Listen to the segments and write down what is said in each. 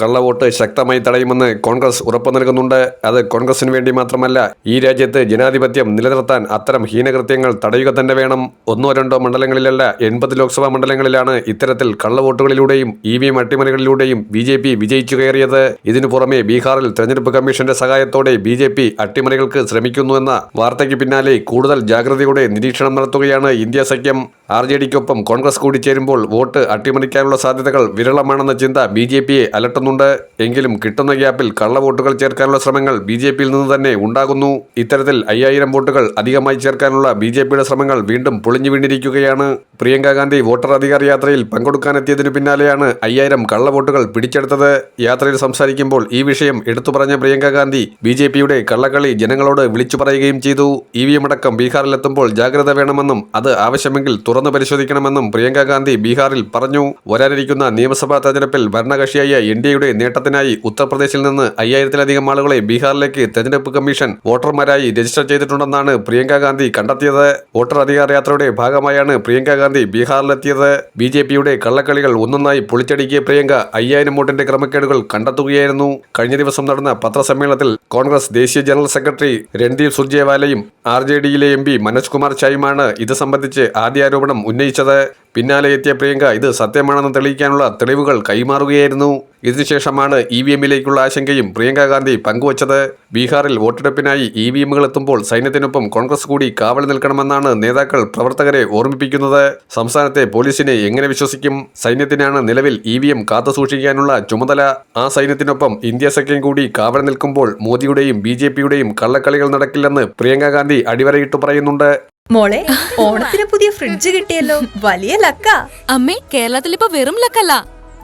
കള്ളവോട്ട് ശക്തമായി തടയുമെന്ന് കോൺഗ്രസ് ഉറപ്പു നൽകുന്നുണ്ട്. അത് കോൺഗ്രസിന് വേണ്ടി മാത്രമല്ല ഈ രാജ്യത്ത് ജനാധിപത്യം നിലനിർത്താൻ അത്തരം ഹീനകൃത്യങ്ങൾ തടയുക തന്നെ വേണം. ഒന്നോ രണ്ടോ മണ്ഡലങ്ങളിലല്ല എൺപത് ലോക്സഭാ മണ്ഡലങ്ങളിലാണ് ഇത്തരത്തിൽ കള്ളവോട്ടുകളിലൂടെയും ഇ വി എം അട്ടിമറികളിലൂടെയും ബി ജെ പി വിജയിച്ചു കയറിയത്. ഇതിനു പുറമെ ബീഹാറിൽ തെരഞ്ഞെടുപ്പ് കമ്മീഷന്റെ സഹായത്തോടെ ബി ജെ പി അട്ടിമറികൾക്ക് ശ്രമിക്കുന്നുവെന്ന വാർത്തയ്ക്ക് പിന്നാലെ കൂടുതൽ ജാഗ്രതയോടെ നിരീക്ഷണം നടത്തുകയാണ് ഇന്ത്യ സഖ്യം. ആർ ജെ ഡിക്കൊപ്പം കോൺഗ്രസ് കൂടി ചേരുമ്പോൾ വോട്ട് അട്ടിമറിക്കാനുള്ള സാധ്യതകൾ വിരളമാണെന്ന ചിന്ത ബി ജെ പിയെ അലട്ടുന്നുണ്ട്. എങ്കിലും കിട്ടുന്ന ഗ്യാപ്പിൽ കള്ള വോട്ടുകൾ ചേർക്കാനുള്ള ശ്രമങ്ങൾ ബി ജെ പിയിൽ നിന്ന് തന്നെ ഉണ്ടാകുന്നു. ഇത്തരത്തിൽ അയ്യായിരം വോട്ടുകൾ അധികമായി ചേർക്കാനുള്ള ബി ജെ പിയുടെ ശ്രമങ്ങൾ വീണ്ടും പൊളിഞ്ഞു വീണിരിക്കുകയാണ്. പ്രിയങ്ക ഗാന്ധി വോട്ടർ അധികാര യാത്രയിൽ പങ്കെടുക്കാനെത്തിയതിനു പിന്നാലെയാണ് അയ്യായിരം കള്ളവോട്ടുകൾ പിടിച്ചെടുത്തത്. യാത്രയിൽ സംസാരിക്കുമ്പോൾ ഈ വിഷയം എടുത്തു പറഞ്ഞ പ്രിയങ്ക ഗാന്ധി ബി ജെ പിയുടെ കള്ളക്കളി ജനങ്ങളോട് വിളിച്ചു പറയുകയും ചെയ്തു. ഇ വി എം അടക്കം ബീഹാറിലെത്തുമ്പോൾ ജാഗ്രത വേണമെന്നും അത് ആവശ്യമെങ്കിൽ തുറന്നു പരിശോധിക്കണമെന്നും പ്രിയങ്ക ഗാന്ധി ബീഹാറിൽ പറഞ്ഞു. വരാനിരിക്കുന്ന നിയമസഭാ തെരഞ്ഞെടുപ്പിൽ ഭരണകക്ഷിയായ എൻ ഡി എയുടെ നേട്ടത്തിനായി ഉത്തർപ്രദേശിൽ നിന്ന് അയ്യായിരത്തിലധികം ആളുകളെ ബീഹാറിലേക്ക് തെരഞ്ഞെടുപ്പ് കമ്മീഷൻ വോട്ടർമാരായി രജിസ്റ്റർ ചെയ്തിട്ടുണ്ടെന്നാണ് പ്രിയങ്ക ഗാന്ധി കണ്ടെത്തിയത്. വോട്ടർ അധികാര യാത്രയുടെ ഭാഗമായാണ് പ്രിയങ്ക ഗാന്ധി ബീഹാറിലെത്തിയത്. ബി ജെ പിയുടെ കള്ളക്കളികൾ ഒന്നൊന്നായി പൊളിച്ചടുക്കിയ പ്രിയങ്ക അയ്യായിരം വോട്ടിന്റെ ക്രമക്കേടുകൾ കണ്ടെത്തുകയായിരുന്നു. കഴിഞ്ഞ ദിവസം നടന്ന പത്രസമ്മേളനത്തിൽ കോൺഗ്രസ് ദേശീയ ജനറൽ സെക്രട്ടറി രൺദീപ് സുർജേവാലയും ആർ ജെ ഡിയിലെ എം പി മനോജ് കുമാർ ചായുമാണ് ഇത് സംബന്ധിച്ച് ആദ്യ ആരോപണം ഉന്നയിച്ചത്. പിന്നാലെ എത്തിയ പ്രിയങ്ക ഇത് സത്യമാണെന്ന് തെളിയിക്കാനുള്ള തെളിവുകൾ കൈമാറുകയായിരുന്നു. ഇതിനുശേഷമാണ് ഇ വി എമ്മിലേക്കുള്ള ആശങ്കയും പ്രിയങ്ക ഗാന്ധി പങ്കുവച്ചത്. ബീഹാറിൽ വോട്ടെടുപ്പിനായി ഇ വി എമ്മുകൾ എത്തുമ്പോൾ സൈന്യത്തിനൊപ്പം കോൺഗ്രസ് കൂടി കാവൽ നിൽക്കണമെന്നാണ് നേതാക്കൾ പ്രവർത്തകരെ ഓർമ്മിപ്പിക്കുന്നത്. സംസ്ഥാനത്തെ പോലീസിനെ എങ്ങനെ വിശ്വസിക്കും? സൈന്യത്തിനാണ് നിലവിൽ ഇ വി എം കാത്തുസൂക്ഷിക്കാനുള്ള ചുമതല. ആ സൈന്യത്തിനൊപ്പം ഇന്ത്യ സഖ്യം കൂടി കാവൽ നിൽക്കുമ്പോൾ മോദിയുടെയും ബി ജെ പിയുടെയും കള്ളക്കളികൾ നടക്കില്ലെന്ന് പ്രിയങ്ക ഗാന്ധി അടിവരയിട്ട് പറയുന്നുണ്ട്. മോളെ ഓണത്തിന് പുതിയ ഫ്രിഡ്ജ് കിട്ടിയല്ലോ. വലിയ ലക്ക. അമ്മേ കേരളത്തിൽ ഇപ്പൊ വെറും ലക്കല്ല.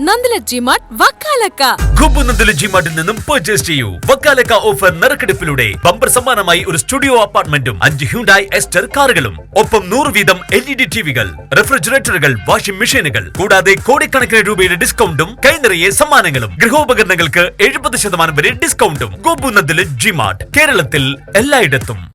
നന്ദില ജിമാർട്ട് വക്കാലക്ക ജിമാർട്ടിൽ നിന്നും പർച്ചേസ് ചെയ്യൂ. വക്കാലക്ക ഓഫർ നറുക്കെടുപ്പിലൂടെ ബമ്പർ സമ്മാനമായി ഒരു സ്റ്റുഡിയോ അപ്പാർട്ട്മെന്റും അഞ്ച് ഹ്യൂണ്ടായി എസ്റ്റർ കാറുകളും. ഒപ്പം നൂറ് വീതം എൽ ഇ ഡി ടിവികൾ റെഫ്രിജറേറ്ററുകൾ വാഷിംഗ് മെഷീനുകൾ കൂടാതെ കോടിക്കണക്കിന് രൂപയുടെ ഡിസ്കൗണ്ടും കൈനിറയെ സമ്മാനങ്ങളും ഗൃഹോപകരണങ്ങൾക്ക് എഴുപത് ശതമാനം വരെ ഡിസ്കൗണ്ടും ഗോപുനന്ദിലെ ജിമാർട്ട് കേരളത്തിൽ എല്ലായിടത്തും.